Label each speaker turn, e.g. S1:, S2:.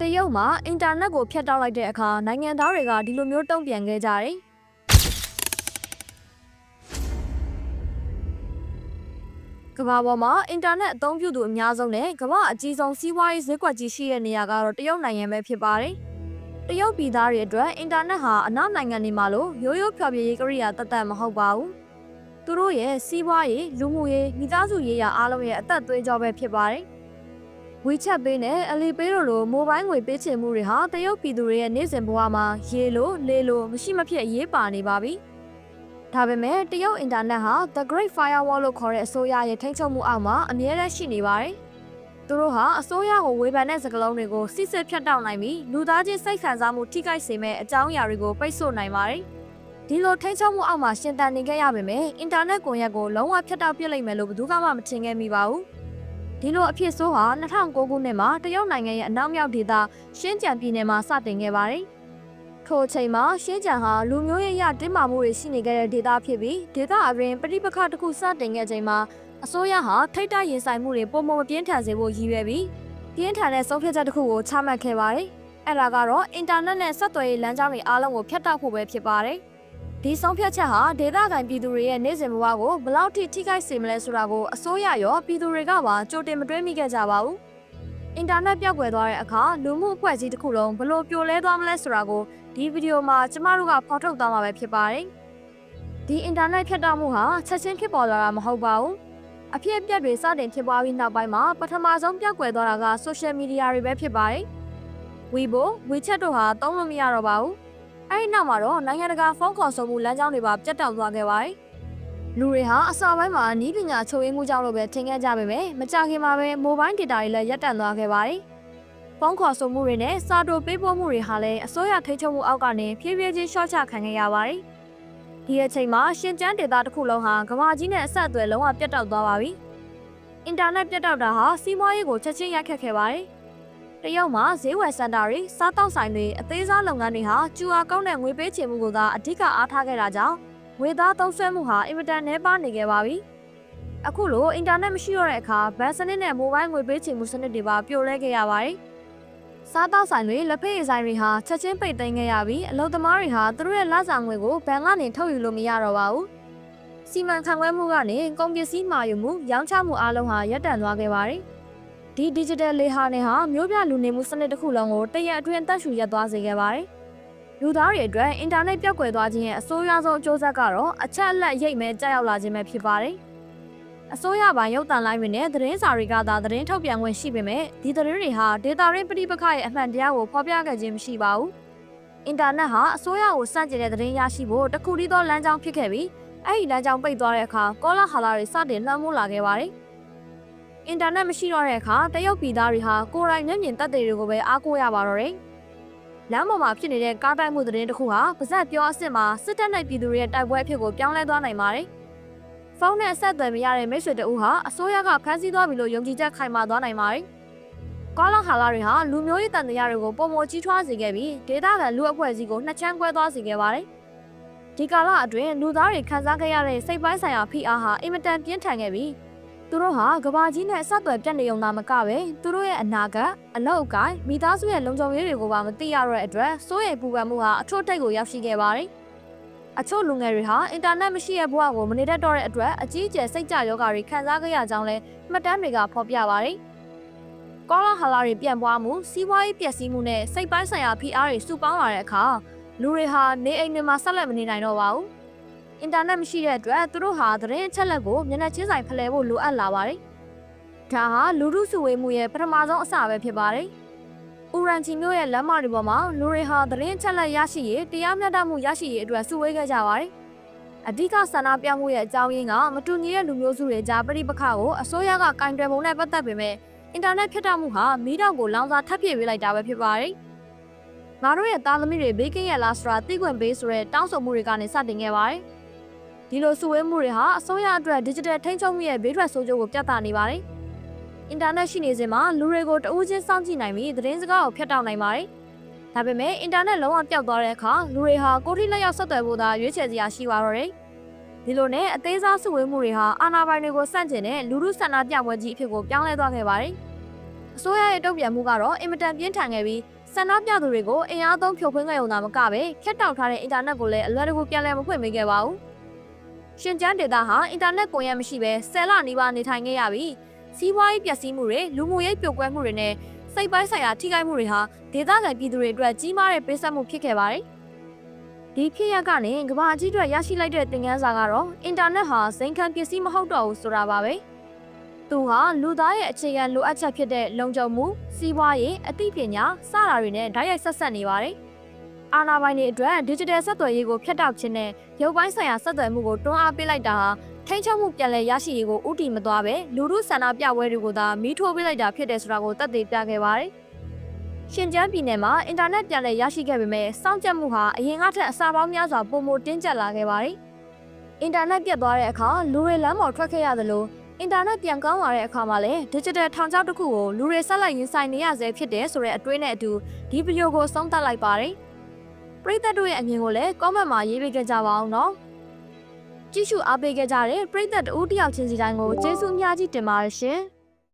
S1: တရုတ်မှာအင်တာနက်ကိုဖျက်တောက်လိုက်တဲ့အခါနိုင်ငံသားတွေကဒီလိုမျိုးတုံ့ပြန်ခဲ့ကြတယ်။ကမ္ဘာပေါ်မှာအင်တာနက်အသုံးပြုသူအများဆုံးနဲ့ကမ္ဘာအကြီးဆုံးစီးပွားရေးဈေးကွက်ကြီးရှိတဲ့နေရာကတော့တရုတ်နိုင်ငံပဲဖြစ်ပါတယ်။တရုတ်ပြည်သားတွေအတွက်အင်တာနက်ဟာအနောက်နိုင်ငံတွေမှာလို့ရိုးရိုးဖျော်ဖြေရေးကိရိယာတတ်တတ်မဟုတ်ပါဘူး။သူတို့ရဲ့စီးပွားရေးလူမှုရေးမိသားစုရေးရာအားလုံးရဲ့အသက်သွေးကြောပဲဖြစ်ပါတယ်။ WeChat Pay နဲ့ Alipay တို့လိုမိုဘိုင်းငွေပေးချေမှုတွေဟာတရုတ်ပြည်သူတွေရဲ့နေ့စဉ်ဘဝမှာရေလိုလေလိုမရှိမဖြစ်အရေးပါနေပါပြီ။ဒါပေမဲ့တရုတ်အင်တာနက်ဟာ The Great Firewall လို့ခေါ်တဲ့အစိုးရရဲ့ထိန်းချုပ်မှုအောက်မှာအမြဲတမ်းရှိနေပါတယ်။သူတို့ဟာအစိုးရကိုဝေဖန်တဲ့စကားလုံးတွေကိုစစ်စစ်ဖြတ်တောက်နိုင်ပြီးလူသားချင်းစိတ်ခံစားမှုထိခိုက်စေမဲ့အကြောင်းအရာတွေကိုပိတ်ဆို့နိုင်ပါတယ်။ဒီလိုထိန်းချုပ်မှုအောက်မှာရှင်သန်နေခဲ့ရပေမဲ့အင်တာနက်ကွန်ရက်ကိုလုံးဝဖြတ်တောက်ပစ်လိုက်မယ်လို့ဘယ်သူမှမထင်ခဲ့မိပါဘူး။ ဒီလိုအဖြစ်ဆိုးဟာ2009ခုနှစ်မှာတရုတ်နိုင်ငံရဲ့အနောက်မြောက်ဒေသရှင်းကြံပြည်နယ်မှာစတင်ခဲ့ပါတယ်။ထိုအချိန်မှာရှင်းကြံဟာလူမျိုးရေးအရတင်းမာမှုတွေရှိနေခဲ့တဲ့ဒေသဖြစ်ပြီးဒေသအရင်ပြိပခတစ်ခုစတင်ခဲ့ချိန်မှာအစိုးရဟာထိတ်တရင်ဆိုင်မှုတွေပုံမမပြင်းထန်စေဖို့ရည်ရွယ်ပြီးပြင်းထန်တဲ့ဆုံးဖြတ်ချက်တစ်ခုကိုချမှတ်ခဲ့ပါတယ်။အဲ့ဒါကတော့အင်တာနက်နဲ့ဆက်သွယ်ရေးလမ်းကြောင်းတွေအားလုံးကိုဖျက်တောက်ဖို့ပဲဖြစ်ပါတယ်။ ဒီဆုံးဖြတ်ချက်ဟာဒေသခံပြည်သူတွေရဲ့နေ့စဉ်ဘဝကိုဘယ်လောက်ထိထိခိုက်စေမလဲဆိုတာကိုအစိုးရရောပြည်သူတွေကပါကြိုတင်မတွေးမိခဲ့ကြပါဘူး။အင်တာနက်ပြောက်ကွယ်သွားတဲ့အခါလူမှုအဖွဲ့အစည်းတစ်ခုလုံးဘယ်လို့ပြိုလဲသွားမလဲဆိုတာကိုဒီဗီဒီယိုမှာကျမတို့ကဖော်ထုတ်သွားမှာပဲဖြစ်ပါတယ်။ဒီအင်တာနက်ဖြတ်တောက်မှုဟာချက်ချင်းဖြစ်ပေါ်လာတာမဟုတ်ပါဘူး။အဖြစ်အပျက်တွေစတင်ဖြစ်ပွားပြီးနောက်ပိုင်းမှာပထမဆုံးပြောက်ကွယ်သွားတာကဆိုရှယ်မီဒီယာတွေပဲဖြစ်ပါတယ်။ Weibo, WeChat တို့ဟာသုံးလို့မရတော့ပါဘူး။ အဲဒီနောက်မှာတော့နိုင်ငံတကာဖုန်းခေါ်ဆိုမှုလမ်းကြောင်းတွေပါပြတ်တောက်သွားခဲ့ပါတယ်။လူတွေဟာအစပိုင်းမှာနီးပညာချုပ်ရင်းမှုကြောင့်လို့ပဲထင်ခဲ့ကြပေမဲ့မကြခင်မှာပဲမိုဘိုင်းဒေတာတွေလည်းရပ်တန့်သွားခဲ့ပါတယ်။ဖုန်းခေါ်ဆိုမှုတွေနဲ့စာတိုပေးပို့မှုတွေဟာလည်းအစိုးရထိန်းချုပ်မှုအောက်ကနေဖြည်းဖြည်းချင်းရှော့ချခံခဲ့ရပါတယ်။ဒီအချိန်မှာရှင်ကျန်းဒေတာတစ်ခုလုံးဟာကမ္ဘာကြီးနဲ့အဆက်အသွယ်လုံးဝပြတ်တောက်သွားပါပြီ။အင်တာနက်ပြတ်တောက်တာဟာစီးပွားရေးကိုချက်ချင်းရိုက်ခတ်ခဲ့ပါတယ်။ တရုတ်မှာဈေးဝယ်စင်တာတွေစားတောက်ဆိုင်တွေအသေးစားလုပ်ငန်းတွေဟာကျူအာကောင်းတဲ့ငွေပေးချေမှုကိုသာအဓိကအားထားခဲ့တာကြောင့်ငွေသားသုံးစွဲမှုဟာအင်မတန်နှဲပါနေခဲ့ပါပြီ။အခုလိုအင်တာနက်မရှိတော့တဲ့အခါဘဏ်စနစ်နဲ့မိုဘိုင်းငွေပေးချေမှုစနစ်တွေပါပြိုလဲခဲ့ရပါတယ်။စားတောက်ဆိုင်တွေလက်ဖက်ရည်ဆိုင်တွေဟာချက်ချင်းပိတ်သိမ်းခဲ့ရပြီးအလုပ်သမားတွေဟာသူတို့ရဲ့လစာငွေကိုဘဏ်ကနေထုတ်ယူလို့မရတော့ပါဘူး။စီမံခန့်ခွဲမှုကနေကုန်ပစ္စည်းမှာယူမှုရောင်းချမှုအားလုံးဟာရပ်တန့်သွားခဲ့ပါတယ်။ ဒီ digital လေဟာနေဟာမျိုးပြလူနေမှုစနစ်တစ်ခုလုံးကိုတရက်အတွင်းတက်ရှူရက်သွားစေခဲ့ပါတယ်။လူသားတွေအတွက်အင်တာနက်ပြောက်ကွယ်သွားခြင်းရဲ့အဆိုးရွားဆုံးအကျိုးဆက်ကတော့အချက်အလက်ရိတ်မဲကြောက်ရောက်လာခြင်းပဲဖြစ်ပါတယ်။အစိုးရပိုင်းရုပ်သံလိုင်းတွေနဲ့သတင်းစာတွေကသာသတင်းထုတ်ပြန်ခွင့်ရှိပေမဲ့ဒီသတင်းတွေဟာဒေတာရင်းပဋိပက္ခရဲ့အမှန်တရားကိုဖော်ပြခဲ့ခြင်းမရှိပါဘူး။အင်တာနက်ဟာအစိုးရကိုစန့်ကျင်တဲ့သတင်းရရှိဖို့တစ်ခုတည်းသောလမ်းကြောင်းဖြစ်ခဲ့ပြီးအဲ့ဒီလမ်းကြောင်းပိတ်သွားတဲ့အခါကောလာဟာလာတွေစတင်နှံ့မိုးလာခဲ့ပါတယ်။ အင်တာနက်မရှိတော့တဲ့အခါတရုတ်ပြည်သားတွေဟာကိုယ်တိုင်မျက်မြင်သက်သေတွေကိုပဲအားကိုးရပါတော့တယ်။လမ်းပေါ်မှာဖြစ်နေတဲ့ကားတိုက်မှုသတင်းတစ်ခုဟာပါဇက်ပြောအစ်စ်မှာစစ်တပ်နဲ့ပြည်သူတွေရဲ့တိုက်ပွဲအဖြစ်ကိုပြောင်းလဲသွားနိုင်ပါတယ်။ဖုန်းနဲ့အဆက်အသွယ်မရတဲ့မိတ်ဆွေတအူးဟာအစိုးရကဖမ်းဆီးသွားပြီလို့ယုံကြည်ချက်ခိုင်မာသွားနိုင်ပါတယ်။ကောလာဟာလာတွေဟာလူမျိုးရေးတန်တရားတွေကိုပုံမကြီးထွားစေခဲ့ပြီးဒေတာခံလူအဖွဲ့အစည်းကိုနှစ်ချမ်းကွဲသွားစေခဲ့ပါတယ်။ဒီကာလအတွင်းလူသားတွေခံစားခဲ့ရတဲ့စိတ်ပိုင်းဆိုင်ရာဖိအားဟာအင်မတန်ပြင်းထန်ခဲ့ပြီး သူတို့ဟာကဘာကြီးနဲ့ဆက်သွယ်ပြတ်နေုံသာမကပဲသူတို့ရဲ့အနာဂတ်အလောက်အကိုင်းမိသားစုရဲ့လုံခြုံရေးတွေကိုပါမသိရတော့တဲ့အတွက်စိုးရိမ်ပူပန်မှုဟာအထွတ်ထိပ်ကိုရောက်ရှိခဲ့ပါတယ်။အချို့လူငယ်တွေဟာအင်တာနက်မရှိတဲ့ဘဝကိုမနေတတ်တော့တဲ့အတွက်အကြီးအကျယ်စိတ်ကြယောဂါတွေခံစားခဲ့ရကြောင်းလဲမှတ်တမ်းတွေကဖော်ပြပါတယ်။ကောလာဟာလာတွေပြန့်ပွားမှုစီးပွားရေးပျက်စီးမှုနဲ့စိတ်ပိုင်းဆိုင်ရာဖိအားတွေစုပေါင်းလာတဲ့အခါလူတွေဟာနေအိမ်တွေမှာဆက်လက်မနေနိုင်တော့ပါဘူး။ အင်တာနက်မရှိတဲ့အတွက်သူတို့ဟာသတင်းအချက်အလက်ကိုမျက်နှာချင်းဆိုင်ဖလှယ်ဖို့လိုအပ်လာပါတယ်။ဒါဟာလူမှုစုဝေးမှုရဲ့ပထမဆုံးအစပဲဖြစ်ပါတယ်။ဥရန်ချီမျိုးရဲ့လမ်းမတွေပေါ်မှာလူတွေဟာသတင်းအချက်အလက်ရရှိရေးတရားမျှတမှုရရှိရေးအတွက်စုဝေးခဲ့ကြပါတယ်။အဓိကဆန္ဒပြမှုရဲ့အကြောင်းရင်းကမတူညီတဲ့လူမျိုးစုတွေကြားပြိပခါကိုအစိုးရကကင်တွယ်ပုံနဲ့ပတ်သက်ပေမဲ့အင်တာနက်ဖြတ်တောက်မှုဟာမီးတောင်ကိုလောင်စာထပ်ပြည့်ပေးလိုက်တာပဲဖြစ်ပါတယ်။ငါတို့ရဲ့သားသမီးတွေဘေးကင်းရလားဆိုတာသိခွင့်ပေးဆိုတဲ့တောင်းဆိုမှုတွေကနေစတင်ခဲ့ပါတယ်။ ဒီလိုစုဝေးမှုတွေဟာအစိုးရအတွက် digital ထိန်းချုပ်မှုရဲ့ဘေးထွက်ဆိုးကျိုးကိုပြသနေပါတယ်။အင်တာနက်ရှိနေစဉ်မှာလူတွေကိုတဦးချင်းစောင့်ကြည့်နိုင်ပြီးသတင်းစကားကိုဖျက်တောက်နိုင်ပါတယ်။ဒါပေမဲ့အင်တာနက်လုံးဝပျောက်သွားတဲ့အခါလူတွေဟာကိုယ်ထိလက်ရောက်ဆက်သွယ်ဖို့သာရွေးချယ်စရာရှိပါတော့တယ်။ဒီလိုနဲ့အသေးစားစုဝေးမှုတွေဟာအာဏာပိုင်တွေကိုစန့်ကျင်တဲ့လူမှုဆန္ဒပြပွဲကြီးအဖြစ်ကိုပြောင်းလဲသွားခဲ့ပါတယ်။အစိုးရရဲ့တုံ့ပြန်မှုကတော့အင်မတန်ပြင်းထန်ခဲ့ပြီးဆန္ဒပြသူတွေကိုအင်အားသုံးဖြိုခွင်းခဲ့ုံသာမကပဲဖြတ်တောက်ထားတဲ့အင်တာနက်ကိုလည်းအလွယ်တကူပြန်လည်မဖွင့်ပေးခဲ့ပါဘူး။ ရှင်ကျန်းဒေတာဟာအင်တာနက်ကွန်ရက်မရှိဘဲဆယ်လနီးပါးနေထိုင်ခဲ့ရပြီးစီးပွားရေးပျက်စီးမှုတွေလူမှုရေးပြိုကွဲမှုတွေနဲ့စိတ်ပိုင်းဆိုင်ရာထိခိုက်မှုတွေဟာဒေသခံပြည်သူတွေအတွက်ကြီးမားတဲ့ပေးဆက်မှုဖြစ်ခဲ့ပါတယ်။ဒီဖြစ်ရပ်ကနေကမ္ဘာကြီးအတွက်ရရှိလိုက်တဲ့သင်ခန်းစာကတော့အင်တာနက်ဟာစိန်ခံပစ္စည်းမဟုတ်တော့ဘူးဆိုတာပါပဲ။သူဟာလူသားရဲ့အခြေခံလိုအပ်ချက်ဖြစ်တဲ့လုံခြုံမှုစီးပွားရေးအသိပညာစတာတွေနဲ့ဓာတ်ရိုက်ဆက်ဆက်နေပါတယ်။ အာဏာပိုင်တွေအတွက် digital ဆက်သွယ်ရေးကိုဖျက်တောက်ခြင်းနဲ့ရုပ်ပိုင်းဆိုင်ရာဆက်သွယ်မှုကိုတွန်းအားပေးလိုက်တာဟာထိန်းချုပ်မှုပြန်လည်ရရှိရေးကိုဥတီမသွားပဲလူမှုဆန္ဒပြပွဲတွေကိုသာမီးထိုးပေးလိုက်တာဖြစ်တယ်ဆိုတာကိုသက်သေပြခဲ့ပါတယ်။ရှင်ကျန်းပြည်နယ်မှာအင်တာနက်ပြန်လည်ရရှိခဲ့ပေမဲ့စောင့်ကြပ်မှုဟာအရင်ကထက်အစပေါင်းများစွာပိုမိုတင်းကျပ်လာခဲ့ပါတယ်။အင်တာနက်ပြတ်သွားတဲ့အခါလူတွေလမ်းပေါ်ထွက်ခဲ့ရသလိုအင်တာနက်ပြန်ကောင်းလာတဲ့အခါမှာလည်း digital ထောင်ချောက်တစ်ခုကိုလူတွေဆက်လက်ရင်ဆိုင်နေရဆဲဖြစ်တယ်ဆိုတဲ့အတွေးနဲ့အတူဒီဗီဒီယိုကိုဆုံးသတ်လိုက်ပါတယ်။ ပရိသတ်တို့ရဲ့အမြင်ကိုလည်း comment မှာရေးပေးကြကြပါအောင်နော်။ကြည့်ရှုအားပေးခဲ့ကြတဲ့ပရိသတ်တဦးတစ်ယောက်ချင်းစီတိုင်းကိုကျေးဇူးအများကြီးတင်ပါတယ်ရှင်။